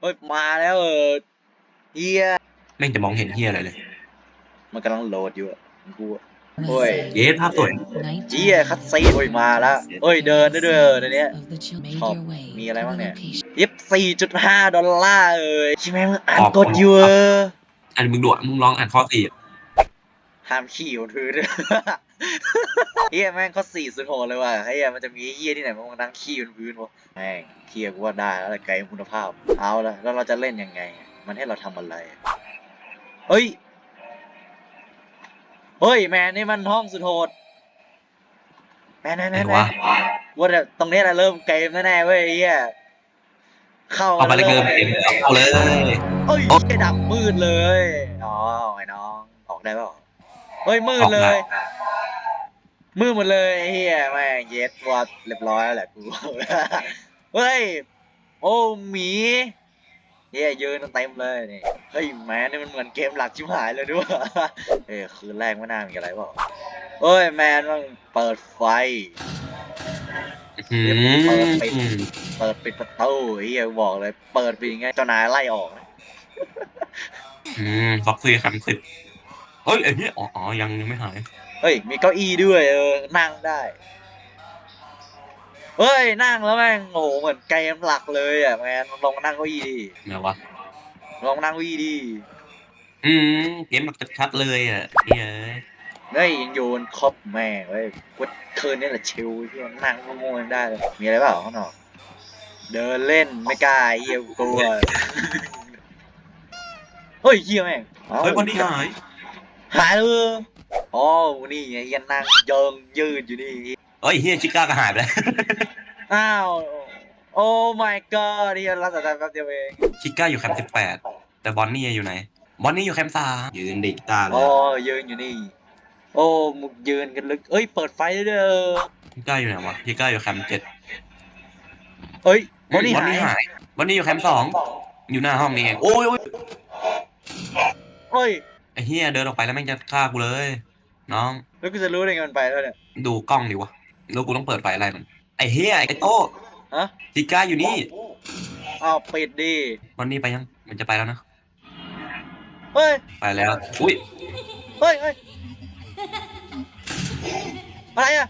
เฮ้ยมาแล้วเออเฮียแม่งจะมองเห็นเฮียอะไรเลย มันกำลังโหลดอยู่อะกูอะโอ้ยเย้ภาพสวยเฮียคัดซีนโอ้ยมาแล้วเอ้ยเดินได้ด้วยเออในเนี้ยชอบมีมีอะอะไรไรบ้าบ้างงเนี่เนี่ยยยิบสี่จุดห้าดอลลาร์เอ้ยใช่ไหมมึงอ่านออกกดอยู่เอออันมึงดูอะมึงลองอ่านข้อสี่อะ ห้ามขี่บนพื้นเฮียแม่งข้อสี่สุดโหดเลยว่ะเฮียมันจะมีเฮียที่ไหนมานั่งขี่บนพื้นวะแม่งเฮียกูว่าได้แล้วแต่ไกลคุณภาพ เอาละแล้วเราจะเล่นยังไง มันให้เราทำอะไรเฮ้ยเฮ้ยแมนนี่มันห้องสุดโหดแมนแมนไหนแมนแมวะนว่าแต่ตรงนี้แหละเริ่มเกมแน่ๆเว้ยไอ้เฮียเข้าเอาไปเลยเกินเกมเอาเลยเฮ้ยเหี้ยดับมืดเลยอ๋อไอ้น้องออกได้เปล่า เฮ้ยมืดเลย มืดหมดเลยไอ้เฮียแม่งเย็ดวัดเรียบร้อยแล้วแหละกูเฮ้ยโอ้หมีเฮียยืนเต็มเลยนี่เฮ้ยแมนนี่มันเหมือนเกมหลักชิบหายเลยด้วยเอ้ยคืนแรกไม่น่ามีอะไรเปล่าเฮ้ยแมนมันเปิดไฟอืมเปิดปิดประตูไอ้เฮียบอกเลย เปิดไปยังไงเจ้านายไล่ออกนะอืมฟ็อกซี่คำสิบ เฮ้ยไอ้เหี้ยอ๋ออ๋อยังยังไม่หาย เฮ้ย มีเก้าอี้ด้วย เออ นั่งได้ เฮ้ย นั่งแล้วแม่งโอ้โหเหมือนเกมหลักเลยอะแมนลองมานั่งเก้าอี้ดิ ไงวะ ลองมานั่งเก้าอี้ดิ อืมเกมแบบชัดๆเลยอะเฮ้ยเฮ้ยยังโยนครบแม่งเว้ยกูคืนนี่แหละชิลที่นั่งโง่ๆยังได้เลย มีอะไรเปล่าข้างนอก เดินเล่นไม่กล้าเยี่ยกลัว เฮ้ยเยี่ยแม่งอ้าเฮ้ยวันนี้หาย หายเลยอ๋อนี่ไงยันนั่งเยิงยืดอยู่นี่เฮ้ยเฮียชิก้าก็หายไปแล้ว อ้าว โอ้ my god ที่รักษาแป๊บเดียวเองชิก้าอยู่แคมป์สิบแปดแต่บอนนี่อยู่ไหน บอนนี่อยู่แคมป์สามยืนดิกตาเลอ๋ยอยืนอยู่นี่ โอ้มุกยืนกันลึก เอ้ย เปิดไฟด้วยเด้อชิก้าอยู่ไหนวะชิก้าอยู่แคมป์เจ็ดเอ้ยบอดี้บอนหายนี่หาย บอนนี่อยู่แคมป์สองอยู่หน้าห้องนี่เองโอ้ยโอ้ยเอ้ยไอ้เฮียเดินออกไปแล้วแม่งจะฆ่ากูเลย น้อง แล้วกูจะรู้ได้ไงมันไปแล้วเนี่ย ดูกล้องดิวะแล้วกูต้องเปิดไฟอะไรมันไอ้เฮียไอ้โต้ฮะชิก้าอยู่นี่อ้าวปิดดิบอนนี่ไปยังมันจะไปแล้วนะ เฮ้ย ไปแล้ว อุ้ยเฮ้ยเฮ้ยอะไรอะ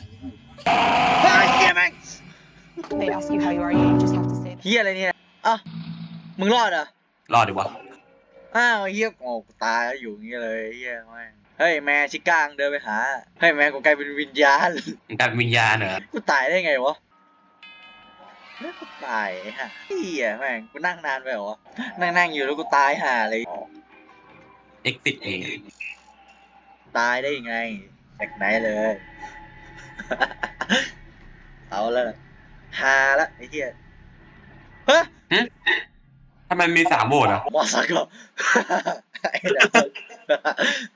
เฮ้ยเฮียแม่ง They ask you how you are, you just have to say that. เฮียอะไรเนี่ยอะมึงรอดเหรอะรอดดิวะ อ้าวเฮียโอ้กูตายแล้วอยู่อย่างเงี้ยเลยเฮียแม่งเฮ้ยแม่ชิก้างเดินไปหาเฮ้ยแม่กูกลายเป็นวิญญาณมันกลายเป็นวิญญาณเหรอกูตายได้ไงวะเฮ้ยกูตายฮะเฮียแม่งกูนั่งนานไปเหรอวะนั่งนั่งอยู่แล้วกูตายห่าเลยเอ็กซิสเองตายได้ยังไงจากไหนเลย เอาแล้วล่ะฮาละไอ้เหี้ยเฮ้ยทำ ไมมีสามโหวตอะมาสักก็ไอ้น้อง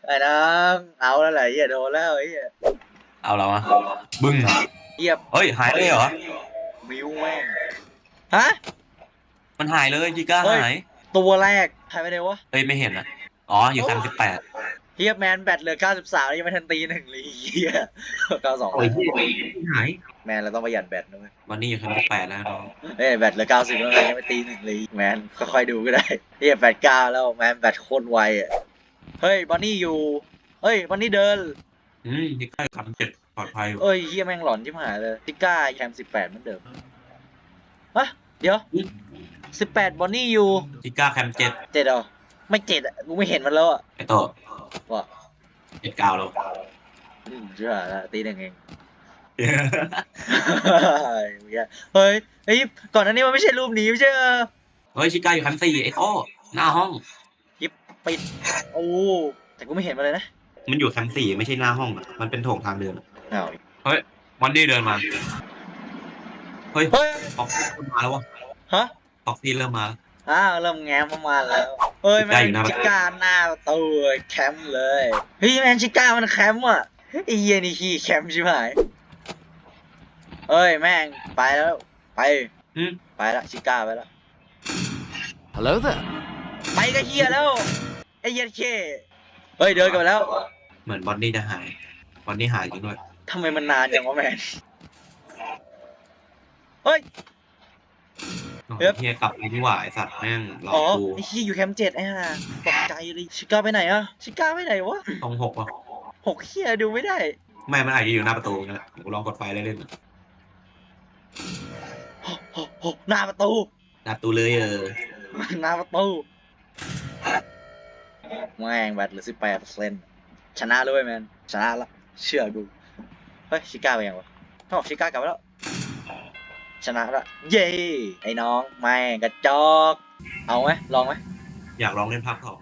ไอ้น้องเอาแล้วแหละไอ้เหี้ยโดนแล้วไอ้เหี้ยเอาแล้วอะบึ้งเหี้ยเฮ้ยหายเลยเหรอมิวแม่งฮะมันหายเลยจิก้าเฮ้ยหายตัวแรกหายไปไหนวะเฮ้ยไม่เห็นอะอ๋ออยู่แคมป์สิบแปด เฮียแมนแบตเหลือ 93ยังไม่ทันตีหนึ่งเลยเฮีย92โอ้ยหายแมนเราต้องประหยัดแบตนะเว้ยวันนี้อยู่แคมป์สิบแปดแล้วน้องเอ้ยแบตเหลือ 90แล้วไงยังไม่ตีหนึ่งเลยแมนค่อยๆดูก็ได้เฮียแบต9แล้วแมนแบตโคตรไวอะเฮ้ยบอนนี่อยู่เฮ้ยบอนนี่เดินอืมจิก้าอยู่แคมป์เจ็ดปลอดภัยอยู่เอ้ยเฮียแม่งหลอนชิบหายเลยติก้าแคมสิบแปดเหมือนเดิมฮะเดี๋ยวสิบแปดบอนนี่อยู่จิก้าแคมป์เจ็ดเจ็ดเหรอไม่เจ็ดอะกูไม่เห็นมันแล้วอะไอ้โต ว่าเจ็ดเก้าแล้วอืมเชื่อละตีหนึ่งเองเฮ้ยเฮ้ยก่อนหน้านี้มันไม่ใช่รูปนี้ไม่ใช่เหรอเฮ้ยชิก้าอยู่แคมป์สี่ไอ้โตหน้าห้องยิบปิดโอ้แต่กูไม่เห็นมันเลยนะมันอยู่แคมป์สี่ไม่ใช่หน้าห้องอะมันเป็นโถงทางเดินอะอ้าววันนี้เดินมาเฮ้ยเฮ้ยฟ็อกซี่เริ่มมาแล้ววะฮะฟ็อกซี่เริ่มมา อ้าวเริ่มแง้มเข้ามาแล้วเฮ้ยแมชิก้าอนยู่หน้าชิก้าหน้าประตูแคมป์เลยเฮ้ยแมนชิก้ามันแคมป์อะไอ้เฮียนี่ขี้แคมป์ใช่ไหมเอ้ยแม่งไปแล้วไปอืมไปละชิก้าไปแล้ว Hello there. ไปก็เฮียแล้วไอ้เฮียเคเฮ้ยเดินกลันไปแล้ว เหมือนบอนนี่จะหายบอนนี่หายจริงด้วยทำไมมันนานจังวะแมนเฮ้ย อ๋อเฮียกลับไปนี่หว่าไอสัตว์แม่งหลออ๋กอกูไอ้ขี้ยอยู่แคมป์เจ็ดไอ้ห่าตกใจเลยชิก้าไปไหนอะชิก้าไปไหนวะตรงหกวะหกเฮียดูไม่ได้ไม่มันอาจจะอยู่หน้าประตูนั่นแหละกูลองกดไฟเล่นหกหกหกหน้าประตูๆหน้าประตูเลยเออหน้าประตูแม่งแบตเหลือสิบแปดเปอร์เซ็นต์ชนะเลยเว้ยแมนชนะละเชื่อกูเฮ้ยชิก้าไปยังวะเขาบอกชิก้ากลับมาแล้ว ชนะละเย้ไอ้น้องแม่งกระจอก เอาไหมลองไหมอยากลองเล่นภาคสอง